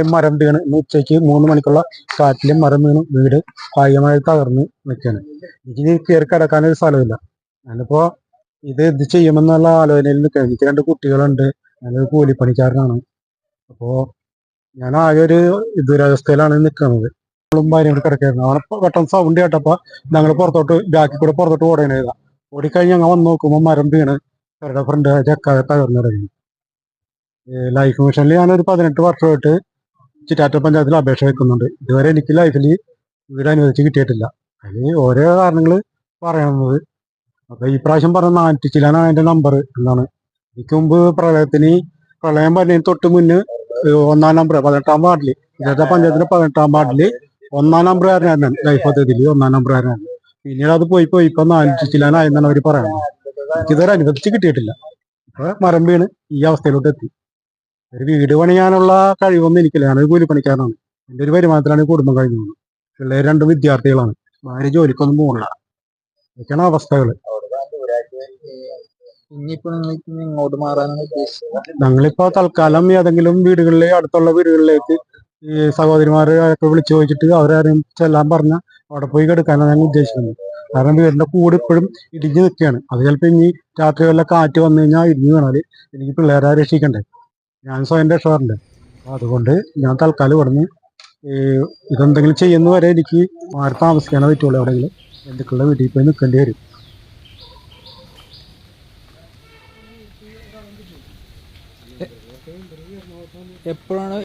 മേളിൽ മരം വീണ് ഇന്ന് ഉച്ചയ്ക്ക് മൂന്ന് മണിക്കുള്ള കാറ്റിലും മരം വീണ്. വീട് കാര്യമായി തകർന്ന് നിൽക്കുകയാണ്. എനിക്ക് കയറി കിടക്കാൻ ഒരു സ്ഥലമില്ല. ഞാനിപ്പോ ഇത് ഇത് ചെയ്യുമെന്നുള്ള ആലോചനയിൽ നിൽക്കുക എനിക്ക് രണ്ട് കുട്ടികളുണ്ട്. ഞാനൊരു കൂലിപ്പണിക്കാരനാണ്. അപ്പോ ഞാൻ ആകെ ഒരു ദുരവസ്ഥയിലാണ് നിൽക്കുന്നത്. ഭാര്യയും കൂടി കിടക്കായിരുന്നു അവനെ പെട്ടെന്ന് സൗണ്ട് കേട്ടപ്പോ ഞങ്ങൾ പുറത്തോട്ട് ബാക്കി കൂടെ പുറത്തോട്ട് ഓടേണ്ടതാ ഓടിക്കഴിഞ്ഞ് ഞങ്ങൾ വന്ന് നോക്കുമ്പോൾ മരം വീണ് ഫ്രണ്ട് ചക്കാതെ തകർന്നു തുടങ്ങി ലൈഫ് മിഷനിൽ ഞാനൊരു പതിനെട്ട് വർഷമായിട്ട് ചിറ്റാറ്റ പഞ്ചായത്തിൽ അപേക്ഷ വെക്കുന്നുണ്ട്. ഇതുവരെ എനിക്ക് ലൈഫിൽ വീട് അനുവദിച്ച് കിട്ടിയിട്ടില്ല. അതിന് ഓരോ കാരണങ്ങൾ പറയുന്നത് അപ്പൊ ഈ പ്രാവശ്യം പറഞ്ഞ നാനൂറ്റി ചിലാണ് അതിന്റെ നമ്പർ എന്നാണ്. എനിക്ക് മുമ്പ് പ്രളയത്തിന് പ്രളയം വരുന്നതിന് തൊട്ട് മുന്നേ ഒന്നാം നമ്പർ പതിനെട്ടാം വാർഡിൽ ഇതാ പഞ്ചായത്തിന്റെ പതിനെട്ടാം വാർഡിൽ ഒന്നാം നമ്പർ കാരനായിരുന്നു ലൈഫ് പദ്ധതിയിൽ ഒന്നാം നമ്പർ കാരനായിരുന്നു. പിന്നീട് അത് പോയി പോയി ഇപ്പൊ നാനൂറ്റി ചിലാനായെന്നാണ് അവർ പറയുന്നത്. എനിക്കിതുവരെ അനുവദിച്ച് കിട്ടിയിട്ടില്ല. ഇപ്പൊ മരം വീണ് ഈ അവസ്ഥയിലോട്ട് എത്തി ഒരു വീട് പണിയാനുള്ള കഴിവൊന്നും എനിക്കില്ല. ഞാനൊരു കൂലിപ്പണിക്കാരനാണ്. എന്റെ ഒരു വരുമാനത്തിലാണ് കുടുംബം കഴിഞ്ഞു പോകുന്നത് പിള്ളേർ രണ്ടും വിദ്യാർത്ഥികളാണ്. ഭാര്യ ജോലിക്കൊന്നും പോകണില്ല ഇതൊക്കെയാണ് അവസ്ഥകൾ ഇങ്ങോട്ട് മാറാനാണ് ഞങ്ങളിപ്പോ തൽക്കാലം ഏതെങ്കിലും വീടുകളിലെ അടുത്തുള്ള വീടുകളിലേക്ക് ഈ സഹോദരിമാരെയൊക്കെ വിളിച്ചു ചോദിച്ചിട്ട് അവരാരും ചെല്ലാൻ പറഞ്ഞ അവിടെ പോയി കിടക്കാനാണ് ഞങ്ങൾ ഉദ്ദേശിക്കുന്നത്. കാരണം വീടിന്റെ കൂട് ഇപ്പോഴും ഇടിഞ്ഞു നിൽക്കുകയാണ്. അത് ചിലപ്പോൾ ഇനി രാത്രി വല്ല കാറ്റ് വന്നു കഴിഞ്ഞാൽ ഇടിഞ്ഞു വേണാൽ എനിക്ക് പിള്ളേരെ രക്ഷിക്കണ്ടേ? ഞാൻ സ്വയം അപ്പൊ അതുകൊണ്ട് ഞാൻ തൽക്കാലം ഇവിടുന്ന് ഇതെന്തെങ്കിലും ചെയ്യുന്ന വരെ എനിക്ക് മാറി താമസിക്കാനേ പറ്റുള്ളൂ എവിടെയെങ്കിലും. ബന്ധുക്കളുടെ വീട്ടിൽ പോയി നിൽക്കേണ്ടി വരും. എപ്പോഴാണ്